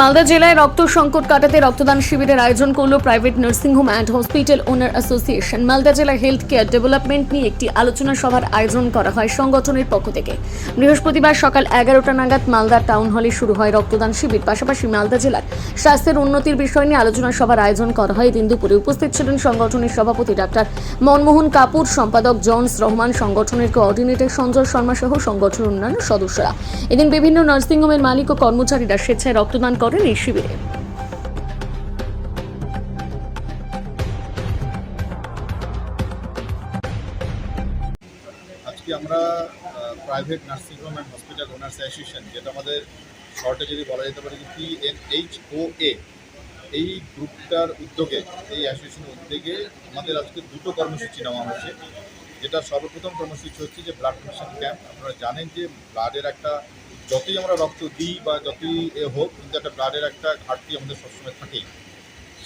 মালদা জেলায় রক্ত সংকট কাটাতে রক্তদান শিবিরের আয়োজন করল private nursing home and hospital owner association. Malda জেলা হেলথ কেয়ার ডেভেলপমেন্ট নিয়ে একটি আলোচনা সভার আয়োজন করা হয় সংগঠনের পক্ষ থেকে। বৃহস্পতিবার সকাল এগারোটা নাগাদ মালদা টাউন হলে শুরু হয় রক্তদান শিবির। পাশাপাশি মালদা জেলার স্বাস্থ্যের উন্নতির বিষয় নিয়ে আলোচনা সভার আয়োজন করা হয়। দিন দুপুরে উপস্থিত ছিলেন সংগঠনের সভাপতি ডাক্তার মনমোহন কাপুর, সম্পাদক জনস রহমান, সংগঠনের কোঅর্ডিনেটর সঞ্জয় শর্মা সহ সংগঠনের অন্যান্য সদস্যরা। এদিন বিভিন্ন নার্সিংহোমের মালিক ও কর্মচারীরা স্বেচ্ছায় রক্তদান করেন এই শিবিরে। আজকে আমরা private nursing home and hospital owners association যেটা আমাদের শর্টে যদি বলা যেতে পারে যে P N H O A এই গ্রুপটার উদ্যোগে, এই অ্যাসোসিয়েশনের উদ্যোগে আমাদের আজকে দুটো কর্মসূচি নেওয়া হয়েছে। যেটা সর্বপ্রথম কর্মসূচি হচ্ছে যে ব্লাড ক্যাম্প আপনারা জানেন যে ব্লাডের একটা যতই আমরা রক্ত দিই বা যতই এ হোক, কিন্তু একটা ব্লাডের একটা ঘাটতি আমাদের সবসময় থাকেই।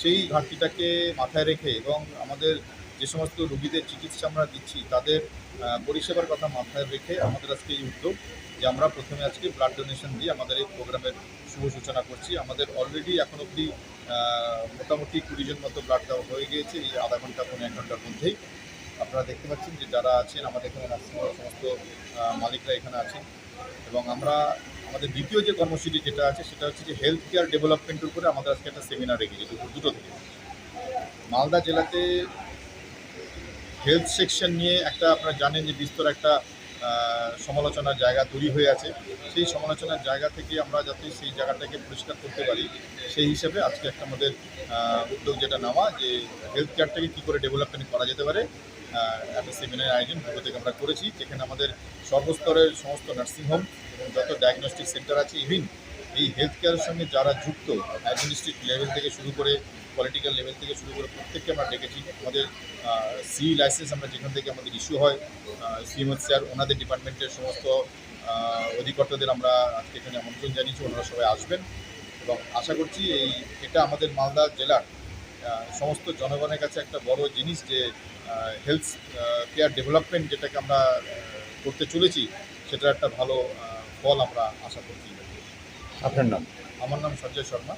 সেই ঘাটতিটাকে মাথায় রেখে এবং আমাদের যে সমস্ত রোগীদের চিকিৎসা আমরা দিচ্ছি, তাদের পরিষেবার কথা মাথায় রেখে আমাদের আজকে এই উদ্যোগ যে আমরা প্রথমে আজকে ব্লাড ডোনেশন দিয়ে আমাদের এই প্রোগ্রামের শুভ সূচনা করছি। আমাদের অলরেডি এখন অবধি মোটামুটি কুড়ি জন মতো ব্লাড দেওয়া হয়ে গিয়েছে এই আধা ঘণ্টা পনেরো এক ঘণ্টার মধ্যেই। আপনারা দেখতে পাচ্ছেন যে যারা আছেন, আমাদের এখানে সমস্ত মালিকরা এখানে আছেন। এবং আমরা আমাদের দ্বিতীয় যে কর্মসূচি যেটা আছে, সেটা হচ্ছে যে হেলথ কেয়ার ডেভেলপমেন্টের উপরে আমাদের আজকে একটা সেমিনার রেখেছি দুপুর দুটো থেকে। মালদা জেলাতে হেলথ সেকশন নিয়ে একটা আপনারা জানেন যে বিস্তর একটা সমালোচনার জায়গা তৈরি হয়ে আছে। সেই সমালোচনার জায়গা থেকে আমরা যাতে সেই জায়গাটাকে পরিষ্কার করতে পারি, সেই হিসেবে আজকে একটা আমাদের উদ্যোগ যেটা নেওয়া যে হেলথ কেয়ারটাকে কী করে ডেভেলপমেন্ট করা যেতে পারে একটা সেমিনার আয়োজন দুটো থেকে আমরা করেছি, যেখানে আমাদের সর্বস্তরের সমস্ত নার্সিংহোম এবং যত ডায়াগনস্টিক সেন্টার আছে ইভিন এই হেলথ কেয়ারের সঙ্গে যারা যুক্ত অ্যাডমিনিস্ট্রেটিভ লেভেল থেকে শুরু করে পলিটিক্যাল লেভেল থেকে শুরু করে প্রত্যেককে আমরা ডেকেছি। আমাদের সি লাইসেন্স আমরা যেখান থেকে আমাদের ইস্যু হয় সিএমএস স্যার, ওনাদের ডিপার্টমেন্টের সমস্ত অধিকর্তাদের আমরা আজকে এখানে আমন্ত্রণ জানিয়েছি, ওনারা সবাই আসবেন। এবং আশা করছি এই, এটা আমাদের মালদা জেলার সমস্ত জনগণের কাছে একটা বড় জিনিস যে হেলথ কেয়ার ডেভেলপমেন্ট যেটাকে আমরা করতে চলেছি সেটা একটা ভালো ফল আমরা আশা করছি। আপনার নাম? আমার নাম সঞ্জয় শর্মা।